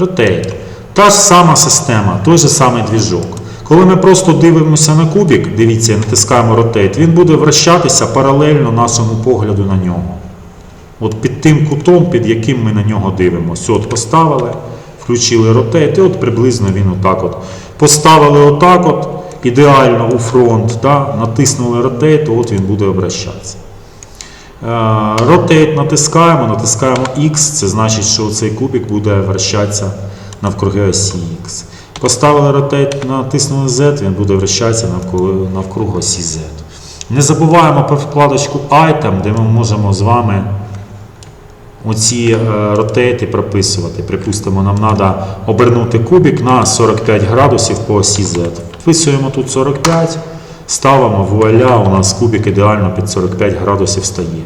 Rotate. Та ж сама система, той же самий двіжок. Коли ми просто дивимося на кубик, дивіться, натискаємо Rotate, він буде вращатися паралельно нашому погляду на нього. От під тим кутом, під яким ми на нього дивимося. От поставили, включили Rotate, і от приблизно він отак от. Поставили отак от, ідеально у фронт, да, натиснули Rotate, от він буде обращатися. Е, Rotate натискаємо, натискаємо X, це значить, що цей кубик буде вращатися навкруги осі X. Поставили Rotate, натиснули Z, він буде вращатися навкруги осі Z. Не забуваємо про вкладочку Item, де ми можемо з вами оці е, ротейти прописувати. Припустимо, нам треба обернути кубик на 45 градусів по осі Z. Вписуємо тут 45, ставимо вуаля, у нас кубик ідеально під 45 градусів стає.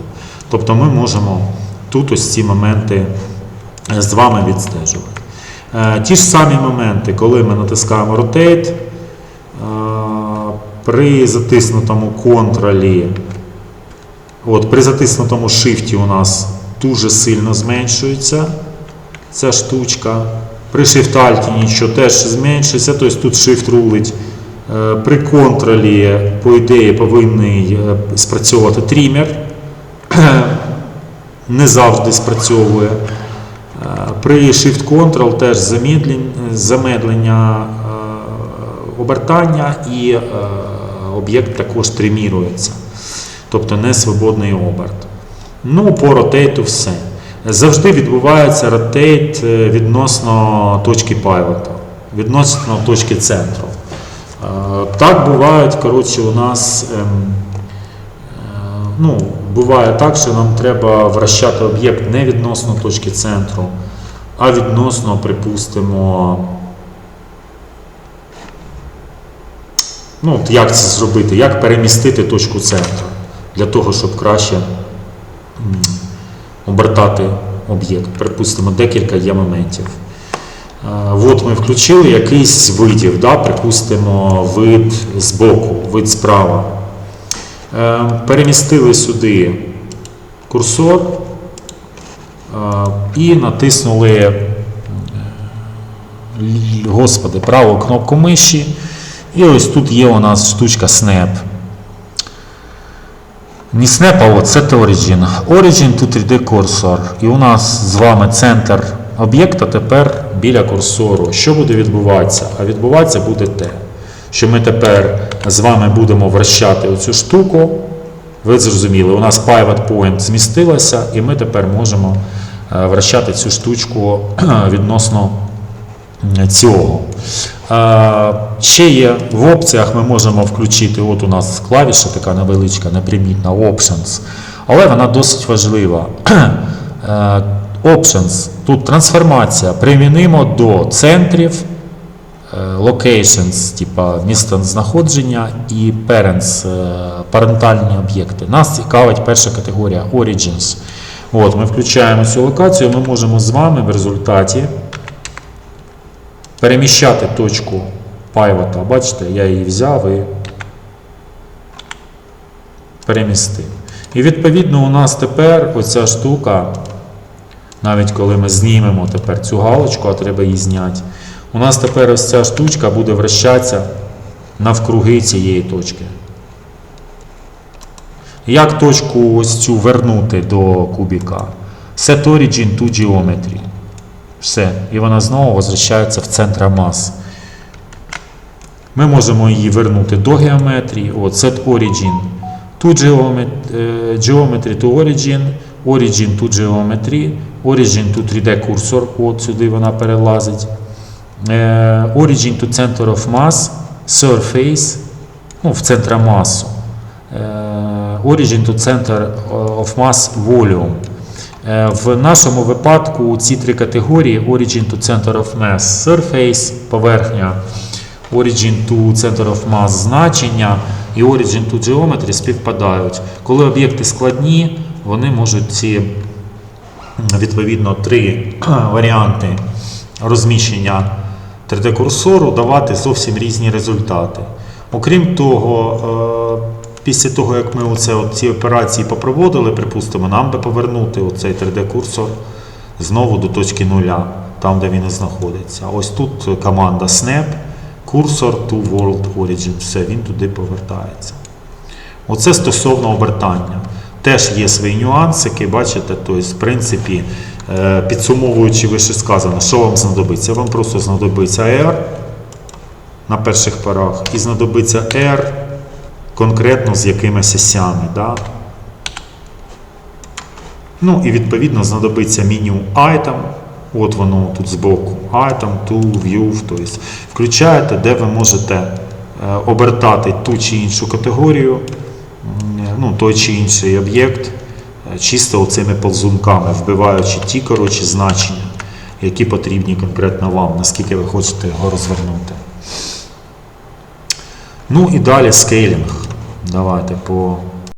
Тобто ми можемо тут ось ці моменти е, з вами відстежувати. Е, Ті ж самі моменти, коли ми натискаємо Rotate, е, при затиснутому контролі От, при затиснутому шифті у нас дуже сильно зменшується ця штучка. При shift-alt нічого теж зменшується, тобто тут shift рулить. Е, При контролі, по ідеї, повинен спрацьовувати трімер. Не завжди спрацьовує. Е, При Shift-Control теж замедлення е, обертання і об'єкт також тримірується тобто не свободний оберт. Ну, по ротейту все. Завжди відбувається ротейт відносно точки пайлота, відносно точки центру. Так бувають, коротше, у нас ем, е, ну, буває так, що нам треба вращати об'єкт не відносно точки центру, а відносно, припустимо, ну, як це зробити, як перемістити точку центру для того, щоб краще обертати об'єкт. Припустимо, декілька є моментів. От ми включили якийсь видів, да, припустимо, вид збоку, вид справа. Е, Перемістили сюди курсор і натиснули, е, господи, праву кнопку миші. І ось тут є у нас штучка Snap. Не Snap, а от Set Origin. Origin to 3D Cursor. І у нас з вами центр об'єкта тепер біля курсору. Що буде відбуватися? А відбуватися буде те, що ми тепер з вами будемо вращати оцю штуку. Ви зрозуміли, у нас pivot point змістилося, і ми тепер можемо е, вращати цю штучку відносно цього. Е, Ще є в опціях ми можемо включити, от у нас клавіша така невеличка, непримітна, Options, але вона досить важлива. Options, тут трансформація, примінимо до центрів, е, locations, типа місто знаходження і parents, е, парентальні об'єкти. Нас цікавить перша категорія Origins. От, ми включаємо цю локацію, ми можемо з вами в результаті переміщати точку пайвота. Бачите, я її взяв і перемістив. І відповідно у нас тепер оця штука, навіть коли ми знімемо тепер цю галочку, а треба її зняти, у нас тепер ось ця штучка буде вращатися навкруги цієї точки. Як точку ось цю вернути до кубіка? Set origin to geometry. Все. І вона знову возвращається в центр мас. Ми можемо її вернути до геометрії. От, set origin to geometry, geometry to origin, origin to geometry, origin to 3D cursor, от сюди вона перелазить. Е, Origin to center of mass, surface, ну, в центр масу. Е, Origin to center of mass volume. Е, В нашому випадку ці три категорії Origin to Center of Mass Surface, поверхня, Origin to Center of Mass значення і Origin to Geometry співпадають. Коли об'єкти складні, вони можуть ці відповідно три варіанти розміщення 3D-курсору давати зовсім різні результати. Окрім того, е, після того, як ми оце, ці операції попроводили, припустимо, нам би повернути оцей 3D-курсор знову до точки нуля. там, де він знаходиться. Ось тут команда Snap, Cursor to World Origin. Все, він туди повертається. Оце стосовно обертання. Теж є свої нюансики, бачите, тобто, в принципі, е, підсумовуючи вище сказано, що вам знадобиться? Вам просто знадобиться R на перших порах і знадобиться R конкретно з якимись осями. Да? Ну і відповідно знадобиться меню Item. От воно тут збоку. Item, Tool, View. Тобто включаєте, де ви можете е, обертати ту чи іншу категорію, ну, той чи інший об'єкт, е, чисто оцими ползунками, вбиваючи ті коротше, значення, які потрібні конкретно вам, наскільки ви хочете його розвернути. Ну і далі скейлінг. Давайте по